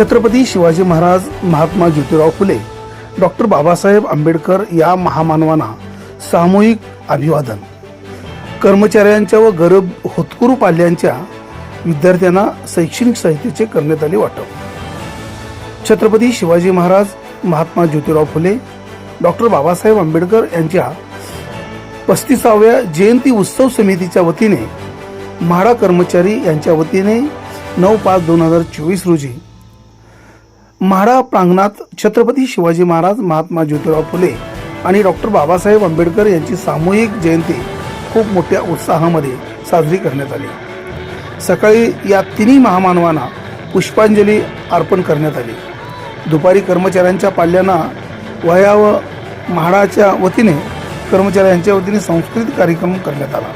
Chhatrapati Shivaji Maharaj Mahatma Jyotirao Phule doctor Babasaheb Ambedkar या महामानवांना सामूहिक अभिवादन. कर्मचाऱ्यांच्या व गरब होतकुरू पाल्यांच्या विद्यार्थ्यांना शैक्षणिक साहित्याचे करण्यात आले वाटप. छत्रपती शिवाजी महाराज महात्मा ज्योतिराव फुले डॉक्टर बाबासाहेब आंबेडकर यांच्या पस्तीसाव्या जयंती उत्सव समितीच्या वतीने म्हाडा कर्मचारी यांच्या वतीने नऊ पाच दोन हजार चोवीस रोजी म्हाडा प्रांगणात छत्रपती शिवाजी महाराज महात्मा ज्योतिराव फुले आणि डॉक्टर बाबासाहेब आंबेडकर यांची सामूहिक जयंती खूप मोठ्या उत्साहामध्ये साजरी करण्यात आली. सकाळी या तिन्ही महामानवांना पुष्पांजली अर्पण करण्यात आली. दुपारी कर्मचाऱ्यांच्या पाल्यांना वया व म्हाडाच्या वतीने कर्मचाऱ्यांच्या वतीने सांस्कृतिक कार्यक्रम करण्यात आला.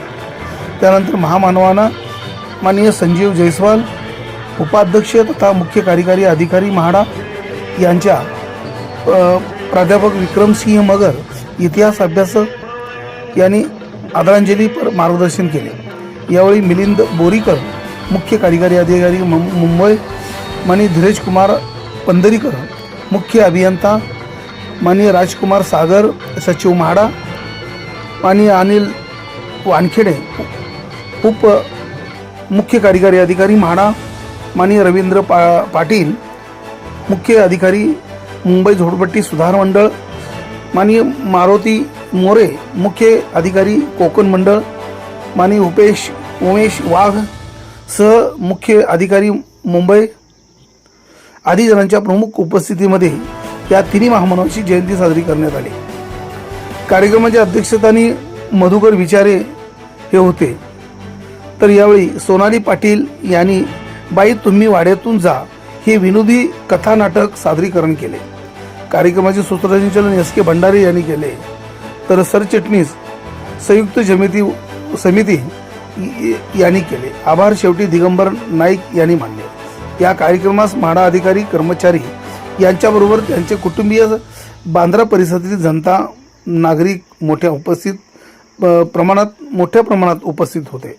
त्यानंतर महामानवांना माननीय संजीव जयस्वाल उपाध्यक्ष तथा मुख्य कार्यकारी अधिकारी म्हाडा यांच्या प्राध्यापक विक्रमसिंह मगर इतिहास अभ्यासक यांनी आदरांजलीपर मार्गदर्शन केले. यावेळी मिलिंद बोरीकर मुख्य कार्यकारी अधिकारी मुंबई मानी धीरज कुमार पंधरीकर मुख्य अभियंता माननीय राजकुमार सागर सचिव म्हाडा माननीय अनिल वानखेडे उप मुख्य कार्यकारी अधिकारी म्हाडा माननीय रवींद्र पा पाटील मुख्य अधिकारी मुंबई झोडपट्टी सुधार मंडळ माननीय मारुती मोरे मुख्य अधिकारी कोकण मंडळ माननीय उपेश उमेश वाघ सह मुख्य अधिकारी मुंबई आदी जणांच्या प्रमुख उपस्थितीमध्ये या तिन्ही महामानवाची जयंती साजरी करण्यात आली. कार्यक्रमाच्या अध्यक्षस्थानी मधुकर विचारे हे होते. तर यावेळी सोनाली पाटील यांनी बाई तुम्ही वाड्यातून जा. हे विनोदी कथा नाटक सादरीकरण केले. कार्यक्रमाचे सूत्रसंचालन एस के भंडारे यांनी केले. तर सरचिटणीस संयुक्त समिती समिती यांनी केले. आभार शेवटी दिगंबर नाईक यांनी मानले. या कार्यक्रमास म्हाडा अधिकारी कर्मचारी यांच्याबरोबर त्यांचे कुटुंबीय बांद्रा परिसरातील जनता नागरिक मोठ्या उपस्थित प्रमाणात मोठ्या प्रमाणात उपस्थित होते.